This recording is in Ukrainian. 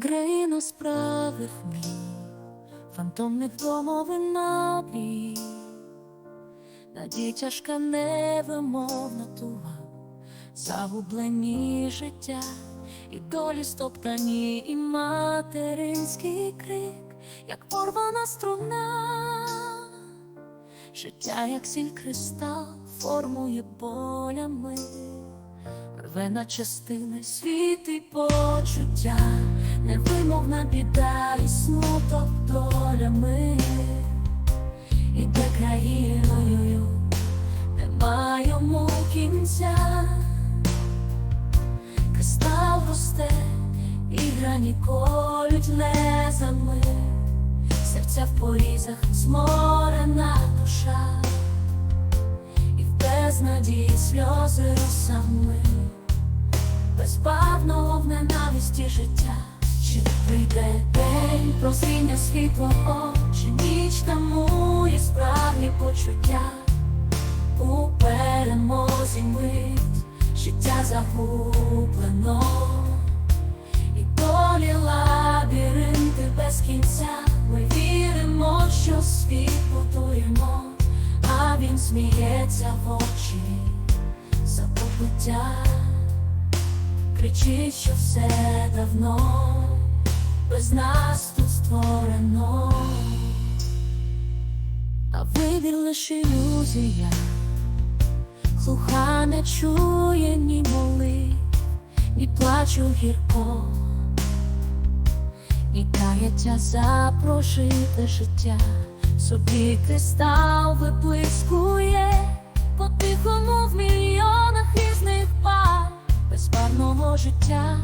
Країна справив мрій, фантомних домовин набій, надій тяжка невимовна туга, загублені життя, і долі стоптані, і материнський крик, як порвана струна, життя, як сіль кристал, формує болями рве на частини світ і почуття, невимовна біда і смуток долями, іде країною, нема йому кінця, кристал росте, і грані колють лезами, серця в порізах зморена душа. І в безнадії сльози росами, безбавного в ненависті життя, прийде день прозріння світлого, чи ніч тамує справні почуття, у перемозі мить життя загублено, і долі лабіринти без кінця. Ми віримо, що світ будуємо а він сміється в очі за побуття, кричить, що все давно без нас тут створено, а вибір лише ілюзія, глуха не чує ні моли, ні плачу гірко, ні каяття за прожите життя. Собі кристал виблискує по тихому в мільйонах різних пар. Безпарного життя.